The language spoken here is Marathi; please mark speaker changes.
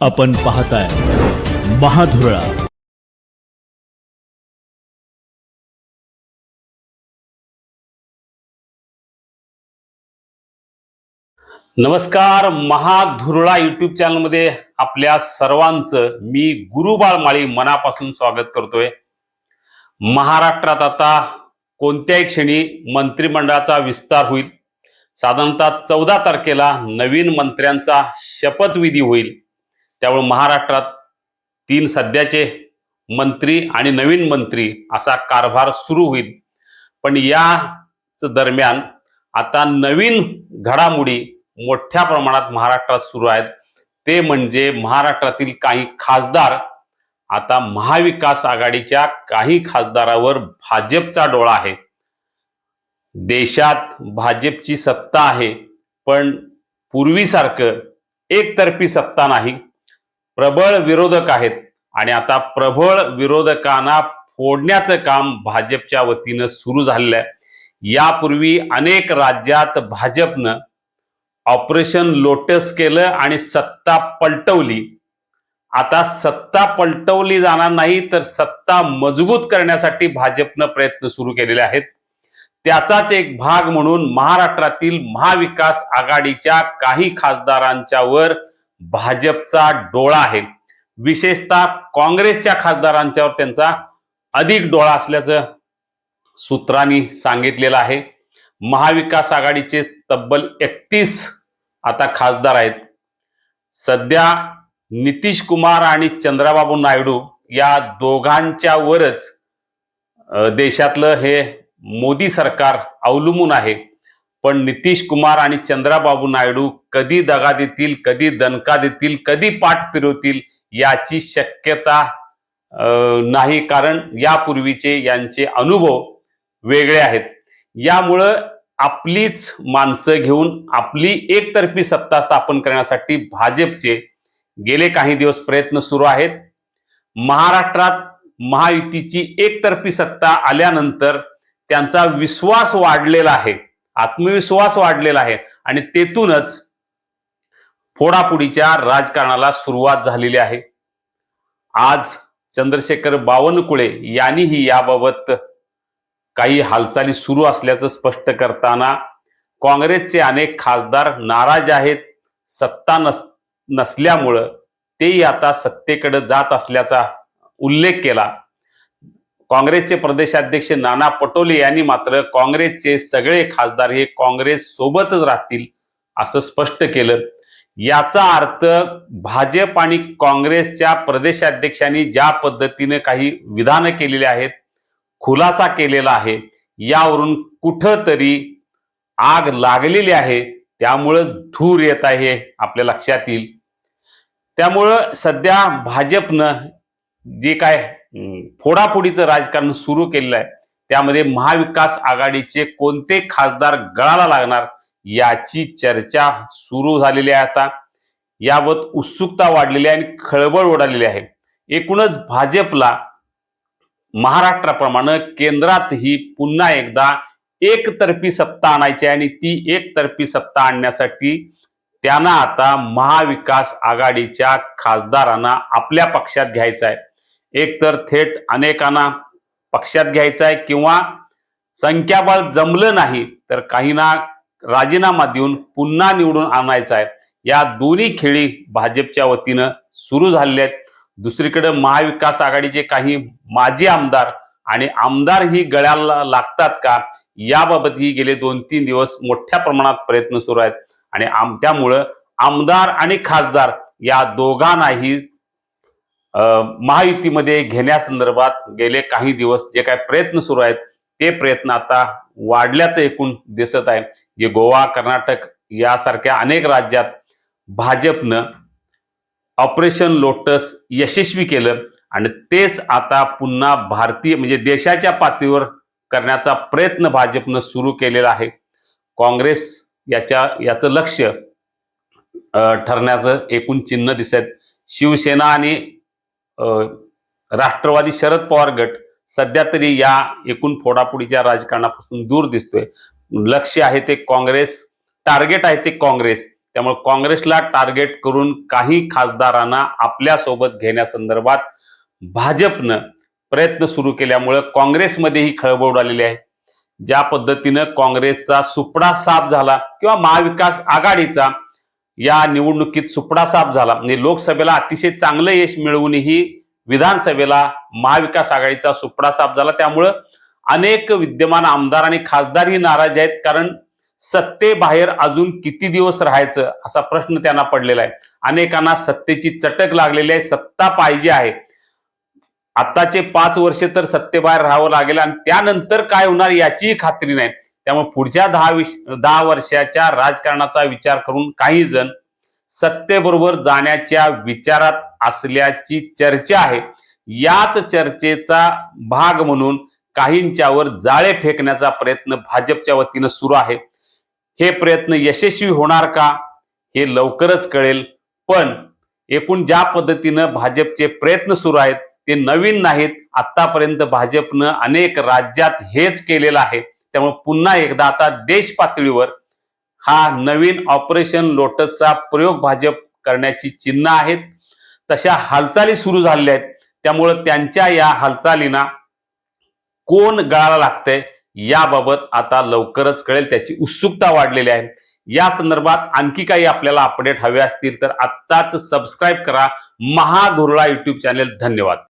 Speaker 1: आपण पाहताय महाधुरळा.
Speaker 2: नमस्कार महाधुरळा युट्यूब चॅनलमध्ये आपल्या सर्वांचं मी गुरुबाळ माळी मनापासून स्वागत करतोय. महाराष्ट्रात आता कोणत्याही क्षणी मंत्रिमंडळाचा विस्तार होईल. साधारणतः चौदा तारखेला नवीन मंत्र्यांचा शपथविधी होईल. त्यामुळे महाराष्ट्रात तीन सध्याचे मंत्री आणि नवीन मंत्री असा कारभार सुरू होईल. पण याच दरम्यान आता नवीन घडामोडी मोठ्या प्रमाणात महाराष्ट्रात सुरू आहेत. ते म्हणजे महाराष्ट्रातील काही खासदार आता महाविकास आघाडीच्या काही खासदारावर भाजपचा डोळा आहे. देशात भाजपची सत्ता आहे पण पूर्वीसारखं एकतर्फी सत्ता नाही. प्रबळ विरोधक आहेत. आणि आता प्रबळ विरोधकांना फोडण्याचं काम भाजपच्या वतीनं सुरू झालेलं आहे. यापूर्वी अनेक राज्यात भाजपनं ऑपरेशन लोटस केलं आणि सत्ता पलटवली. आता सत्ता पलटवली जाणार नाही तर सत्ता मजबूत करण्यासाठी भाजपनं प्रयत्न सुरू केलेले आहेत. त्याचाच एक भाग म्हणून महाराष्ट्रातील महाविकास आघाडीच्या काही खासदारांच्यावर भाजपचा डोळा आहे. विशेषतः काँग्रेसच्या खासदारांच्यावर त्यांचा अधिक डोळा असल्याचं सूत्रांनी सांगितलेलं आहे. महाविकास आघाडीचे तब्बल एकतीस आता खासदार आहेत. सध्या नितीश कुमार आणि चंद्राबाबू नायडू या दोघांच्यावरच देशातलं हे मोदी सरकार अवलंबून आहे. पण नितीश कुमार आणि चंद्राबाबू नायडू कधी दगा देतील कधी दणका देतील कधी पाठ फिरवतील याची शक्यता नाही. कारण यापूर्वीचे यांचे अनुभव वेगळे आहेत. यामुळं आपलीच माणसं घेऊन आपली एकतर्फी सत्ता स्थापन करण्यासाठी भाजपचे गेले काही दिवस प्रयत्न सुरू आहेत. महाराष्ट्रात महायुतीची एकतर्फी सत्ता आल्यानंतर त्यांचा विश्वास वाढलेला आहे. आत्मविश्वास वाढलेला आहे आणि तेथूनच फोडाफोडीच्या राजकारणाला सुरुवात झालेली आहे. आज चंद्रशेखर बावनकुळे यांनीही याबाबत काही हालचाली सुरू असल्याचं स्पष्ट करताना काँग्रेसचे अनेक खासदार नाराज आहेत. सत्ता नस नसल्यामुळं तेही आता सत्तेकडे जात असल्याचा उल्लेख केला. काँग्रेसचे प्रदेशाध्यक्ष नाना पटोले यांनी मात्र काँग्रेसचे सगळे खासदार हे काँग्रेस सोबतच राहतील असं स्पष्ट केलं. याचा अर्थ भाजप आणि काँग्रेसच्या प्रदेशाध्यक्षांनी ज्या पद्धतीने काही विधानं केलेली आहेत खुलासा केलेला आहे यावरून कुठंतरी आग लागलेली आहे त्यामुळंच धूर येत आहे आपल्या लक्षात येईल. त्यामुळं सध्या भाजपनं जे काय फोडाफोडीचं राजकारण सुरू केलेलं आहे. त्यामध्ये महाविकास आघाडीचे कोणते खासदार गळाला लागणार याची चर्चा सुरू झालेली आहे आता. याबाबत उत्सुकता वाढलेली आहे आणि खळबळ उडालेली आहे. एकूणच भाजपला महाराष्ट्राप्रमाणे केंद्रातही पुन्हा एकदा एकतर्फी सत्ता आणायची आहे आणि ती एकतर्फी सत्ता आणण्यासाठी त्यांना आता महाविकास आघाडीच्या खासदारांना आपल्या पक्षात घ्यायचं आहे. एकतर थेट अनेकांना पक्षात घ्यायचं आहे किंवा संख्याबळ जमलं नाही तर काहींना राजीनामा देऊन पुन्हा निवडून आणायचा आहे या दोन्ही खेळी भाजपच्या वतीनं सुरू झालेल्या आहेत. दुसरीकडे महाविकास आघाडीचे काही माजी आमदार आणि आमदार ही गळ्याला लागतात का याबाबतही गेले दोन तीन दिवस मोठ्या प्रमाणात प्रयत्न सुरू आहेत. आणि आम त्यामुळं आमदार आणि खासदार या दोघांनाही महायुतीमध्ये घेण्यासंदर्भात गेले काही दिवस जे काय प्रयत्न सुरू आहेत ते प्रयत्न आता वाढल्याचं एकूण दिसत आहे. जे गोवा कर्नाटक यासारख्या अनेक राज्यात भाजपनं ऑपरेशन लोटस यशस्वी केलं आणि तेच आता पुन्हा भारतीय म्हणजे देशाच्या पातळीवर करण्याचा प्रयत्न भाजपनं सुरू केलेला आहे. काँग्रेस याच्या याचं लक्ष ठरण्याचं एकूण चिन्ह दिसत शिवसेना आणि राष्ट्रवादी शरद पवार गट सध्या तरी या एकूण फोडाफोडीच्या राजकारणापासून दूर दिसतोय. लक्ष आहे ते काँग्रेस टार्गेट आहे ते काँग्रेस. त्यामुळे काँग्रेसला टार्गेट करून काही खासदारांना आपल्यासोबत घेण्यासंदर्भात भाजपनं प्रयत्न सुरू केल्यामुळं काँग्रेसमध्ये ही खळबळ उडालेली आहे. ज्या पद्धतीनं काँग्रेसचा सुपडा साफ झाला किंवा महाविकास आघाडीचा या निवडणुकीत सुपडा साफ झाला. म्हणजे लोकसभेला अतिशय चांगलं यश मिळवूनही विधानसभेला महाविकास आघाडीचा सुपडा साफ झाला. त्यामुळं अनेक विद्यमान आमदार आणि खासदारही नाराज आहेत. कारण सत्तेबाहेर अजून किती दिवस राहायचं असा प्रश्न त्यांना पडलेला आहे. अनेकांना सत्तेची चटक लागलेली आहे. सत्ता पाहिजे आहे. आताचे पाच वर्षे तर सत्तेबाहेर राहावं लागेल. आणि त्यानंतर काय होणार याचीही खात्री नाही त्यामुळे पुढच्या दहा विश दहा वर्षाच्या राजकारणाचा विचार करून काही जण सत्तेबरोबर जाण्याच्या विचारात असल्याची चर्चा आहे. याच चर्चेचा भाग म्हणून काहींच्यावर जाळे फेकण्याचा प्रयत्न भाजपच्या वतीनं सुरू आहे. हे प्रयत्न यशस्वी होणार का हे लवकरच कळेल. पण एकूण ज्या पद्धतीनं भाजपचे प्रयत्न सुरू आहेत ते नवीन नाहीत. आतापर्यंत भाजपनं अनेक राज्यात हेच केलेलं आहे. त्यामुळे पुन्हा एकदा आता देश पातळीवर हा नवीन ऑपरेशन लोटसचा प्रयोग भाजप करण्याची चिन्ह आहेत. तशा हालचाली सुरू झालेल्या आहेत. त्यामुळं त्यांच्या या हालचालींना कोण गळाला लागतंय याबाबत आता लवकरच कळेल. त्याची उत्सुकता वाढलेली आहे. या संदर्भात आणखी काही आपल्याला अपडेट हवे असतील तर आत्ताच सबस्क्राईब करा. महाधुरळा युट्यूब चॅनेल धन्यवाद.